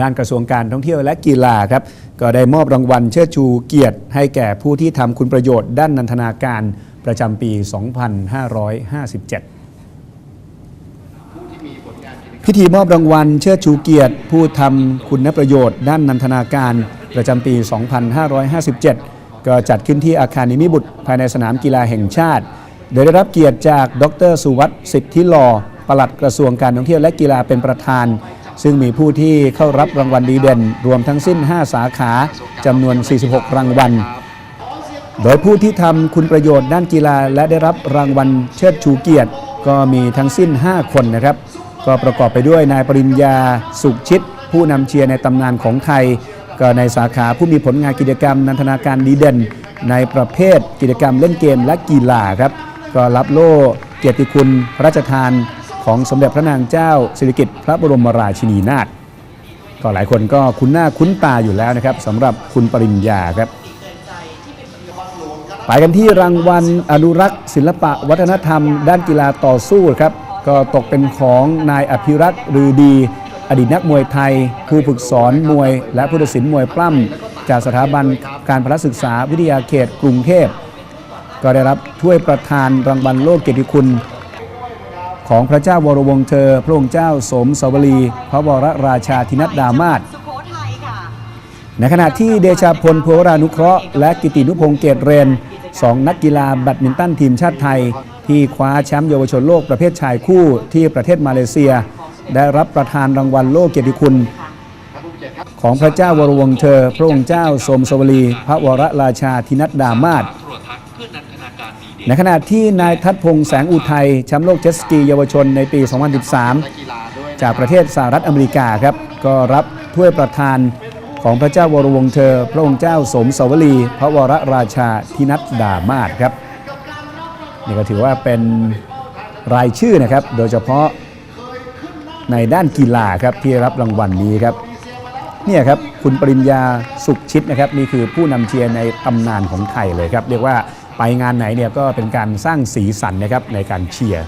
ด้านกระทรวงการท่องเที่ยวและกีฬาครับก็ได้มอบรางวัลเชิดชูเกียรติ ให้แก่ผู้ที่ทำคุณประโยชน์ด้านนันทนาการประจำปี 2557พิธีมอบรางวัลเชิดชูเกียรติ ผู้ทำคุณประโยชน์ด้านนันทนาการประจำปี 2557 ก็จัดขึ้นที่อาคารนิมิบุตร ภายในสนามกีฬาแห่งชาติ โดยได้รับเกียรติจากดรสุวัสดิ์สิทธิหลอปลัดกระทรวงการท่องเที่ยวและกีฬาเป็นประธาน ซึ่งมีผู้ที่เข้ารับรางวัลดีเด่น รวมทั้งสิ้น 5 สาขาจำนวน 46 รางวัล โดยผู้ที่ทำคุณประโยชน์ด้านกีฬาและได้รับรางวัลเชิดชูเกียรติ ก็มีทั้งสิ้น 5 คนนะครับ ก็ประกอบไปด้วยนายปริญญาสุขชิตผู้นำเชียร์ในตำนานของไทย ก็ในสาขาผู้มีผลงานกิจกรรม นันทนาการดีเด่น ในประเภทกิจกรรมเล่นเกมและกีฬาครับ ก็รับโล่เกียรติคุณพระราชทาน ของสมเด็จพระนางเจ้าสิริกิติ์พระบรมราชินีนาถก็หลายคนก็คุ้นหน้าคุ้นตาอยู่แล้วนะครับสำหรับคุณปริญญาครับไปกันที่รางวัลอนุรักษ์ศิลปะวัฒนธรรม ด้านกีฬาต่อสู้ครับก็ตกเป็นของนายอภิรักษ์รือดี อดีตนักมวยไทยผู้ฝึกสอนมวย และผู้ตัดสินมวยปล้ำจากสถาบันการพละศึกษาวิทยาเขตกรุงเทพ ก็ได้รับถ้วยประธานรางวัลโลกเกียรติคุณ ของพระเจ้าวรวงเธอ พระองค์เจ้าสมสวลี พระวรราชาธินัดดามาศในขณะที่เดชาพลภูวรานุเคราะห์และกิตินุพงษ์เกตเรนสองนักกีฬาแบดมินตันทีมชาติไทย ที่คว้าแชมป์เยาวชนโลกประเภทชายคู่ที่ประเทศมาเลเซีย ได้รับประทานรางวัลโลกเกียรติคุณ ของพระเจ้าวรวงเธอ พระองค์เจ้าสมสวลี พระวรราชาธินัดดามาศ ในขณะที่นายทัศพงษ์แสงอุทัยแชมป์โลกเจ็ตสกีเยาวชนในปี 2013 จากประเทศสหรัฐอเมริกาครับ ก็รับถ้วยประธานของพระเจ้าวรวงเธอ พระองค์เจ้าสมสวลี พระวรราชาธินัดดามาศครับนี่ก็ถือว่าเป็นรายชื่อนะครับ โดยเฉพาะในด้านกีฬาครับที่รับรางวัลนี้ครับเนี่ยครับคุณปริญญาสุขชิดนะครับนี่คือผู้นำเชียร์ในตำนานของไทยเลยครับ เรียกว่า ไปงานไหนเนี่ยก็เป็นการสร้างสีสันนะครับในการเชียร์